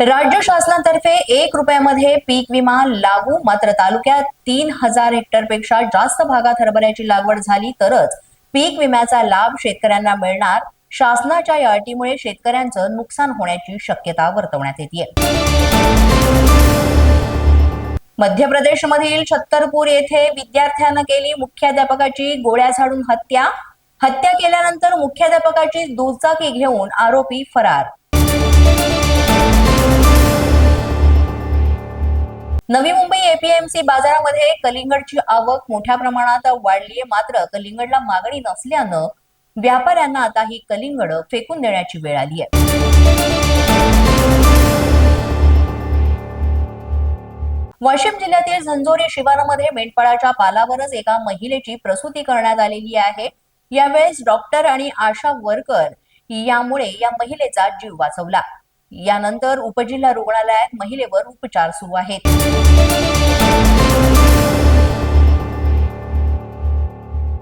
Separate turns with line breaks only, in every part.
राज्य शासनातर्फे एक रुपयामध्ये पीक विमा लागू मात्र तालुक्यात तीन हजार हेक्टरपेक्षा जास्त भागात हरभऱ्याची लागवड झाली तरच पीक विम्याचा लाभ शेतकऱ्यांना मिळणार. शासनाच्या या अटीमुळे शेतकऱ्यांचं नुकसान होण्याची शक्यता वर्तवण्यात येते मध्य प्रदेशमधील छत्तरपूर येथे विद्यार्थ्यानं केली मुख्याध्यापकाची गोळ्या झाडून हत्या. हत्या केल्यानंतर मुख्याध्यापकाची दुचाकी घेऊन आरोपी फरार. नवी मुंबई एपीएमसी बाजारामध्ये कलिंगडची आवक मोठ्या प्रमाणात वाढलीये. मात्र कलिंगडला मागणी नसल्यानं व्यापाऱ्यांना आता ही कलिंगड फेकून देण्याची वेळ आली आहे वाशिम जिल्ह्यातील झंझोरी शिवारामध्ये मेंढपाळाच्या पालावरच एका महिलेची प्रसूती करण्यात आलेली आहे. यावेळेस डॉक्टर आणि आशा वर्कर यामुळे या महिलेचा जीव वाचवला. यानंतर उपजिल्हा रुग्णालयात महिलेवर उपचार सुरू आहेत.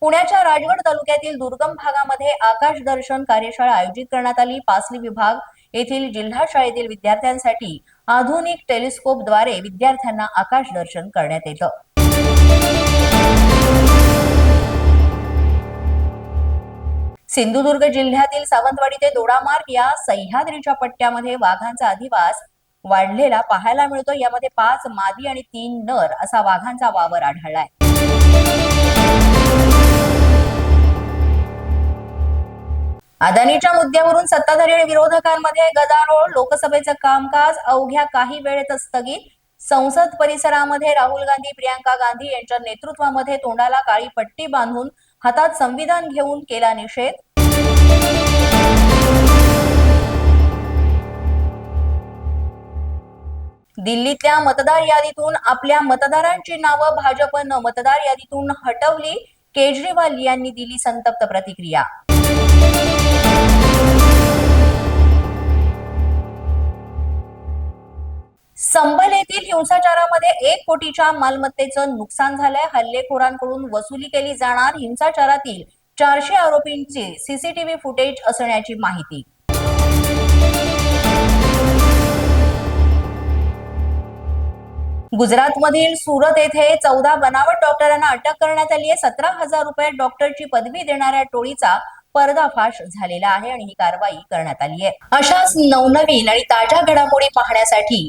पुण्याच्या राजगड तालुक्यातील दुर्गम भागामध्ये आकाश दर्शन कार्यशाळा आयोजित करण्यात आली. पासली विभाग येथील जिल्हा शाळेतील विद्यार्थ्यांसाठी आधुनिक टेलिस्कोपद्वारे विद्यार्थ्यांना आकाश दर्शन करण्यात येतं. सिंधुदुर्ग जिल्ह्यातील सावंतवाडी ते दोडामार्ग या सह्याद्रीच्या पट्ट्यामध्ये वाघांचा अधिवास वाढलेला पाहायला मिळतो. यामध्ये पाच मादी आणि तीन नर असा वाघांचा वावर आढळलाय. अदानीच्या मुद्द्यावरून सत्ताधारी आणि विरोधकांमध्ये गदारोळ. लोकसभेचं कामकाज अवघ्या काही वेळेतच स्थगित. संसद परिसरामध्ये राहुल गांधी प्रियांका गांधी यांच्या नेतृत्वामध्ये तोंडाला काळी पट्टी बांधून हातात संविधान घेऊन केला निषेध? दिल्लीतल्या मतदार यादीतून आपल्या मतदारांची नावं भाजपनं मतदार यादीतून हटवली केजरीवाल यांनी दिली संतप्त प्रतिक्रिया. संबल येथील हिंसाचारामध्ये एक कोटीच्या मालमत्तेचं नुकसान झालंय. हल्लेखोरांकडून वसुली केली जाणार हिंसाचारातील चारशे आरोपींचे सीसीटीव्ही फुटेज असण्याची माहिती. गुजरातमधील सुरत येथे चौदा बनावट डॉक्टरांना अटक करण्यात आली आहे. सतरा हजार रुपये डॉक्टरची पदवी देणाऱ्या टोळीचा पर्दाफाश झालेला आहे आणि ही कारवाई करण्यात आली आहे. अशाच नवनवीन आणि ताज्या घडामोडी पाहण्यासाठी